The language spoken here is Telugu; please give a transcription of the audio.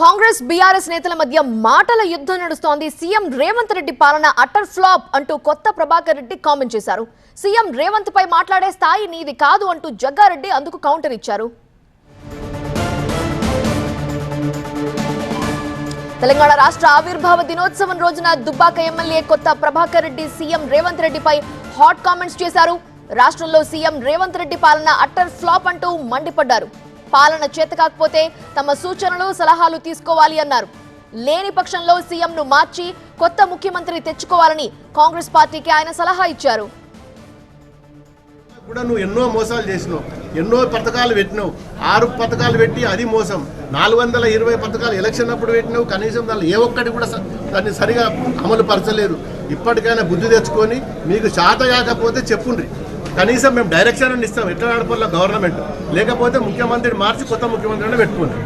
కాంగ్రెస్ బీఆర్ఎస్ నేతల మధ్య మాటల యుద్ధం నడుస్తోంది. సీఎం రేవంత్ రెడ్డి పాలన అటర్ ఫ్లాప్ అంటూ కొత్త ప్రభాకర్ రెడ్డి కామెంట్ చేశారు. సీఎం రేవంత్ పై మాట్లాడే స్థాయి నీది కాదు అంటూ జగ్గారెడ్డి అందుకు కౌంటర్ ఇచ్చారు. తెలంగాణ రాష్ట్ర ఆవిర్భావ దినోత్సవం రోజున దుబ్బాక ఎమ్మెల్యే కొత్త ప్రభాకర్ రెడ్డి సీఎం రేవంత్ రెడ్డిపై హాట్ కామెంట్స్ చేశారు. రాష్ట్రంలో సీఎం రేవంత్ రెడ్డి పాలన అట్టర్ ఫ్లాప్ అంటూ మండిపడ్డారు. పాలన చేతకాకపోతే తమ సూచనలు సలహాలు తీసుకోవాలి అన్నారు. లేని పక్షంలో సీఎంను మార్చి కొత్త ముఖ్యమంత్రి తెచ్చుకోవాలని కాంగ్రెస్ పార్టీకి ఆయన సలహా ఇచ్చారు. కూడా నువ్వు ఎన్నో మోసాలు చేసినావు ఎన్నో పథకాలు పెట్టినావు ఆరు పథకాలు పెట్టి అది మోసం నాలుగు వందల ఇరవై పథకాలు ఎలక్షన్ అప్పుడు పెట్టినావు కనీసం దానిలో ఏ ఒక్కటి కూడా దాన్ని సరిగా అమలు పరచలేదు. ఇప్పటికైనా బుద్ధి తెచ్చుకొని మీకు శాత కాకపోతే చెప్పుండ్రి. కనీసం మేము డైరెక్షన్ అని ఇస్తాం. ఎట్లా నడపాలో గవర్నమెంట్. లేకపోతే ముఖ్యమంత్రిని మార్చి కొత్త ముఖ్యమంత్రిని పెట్టుకోండి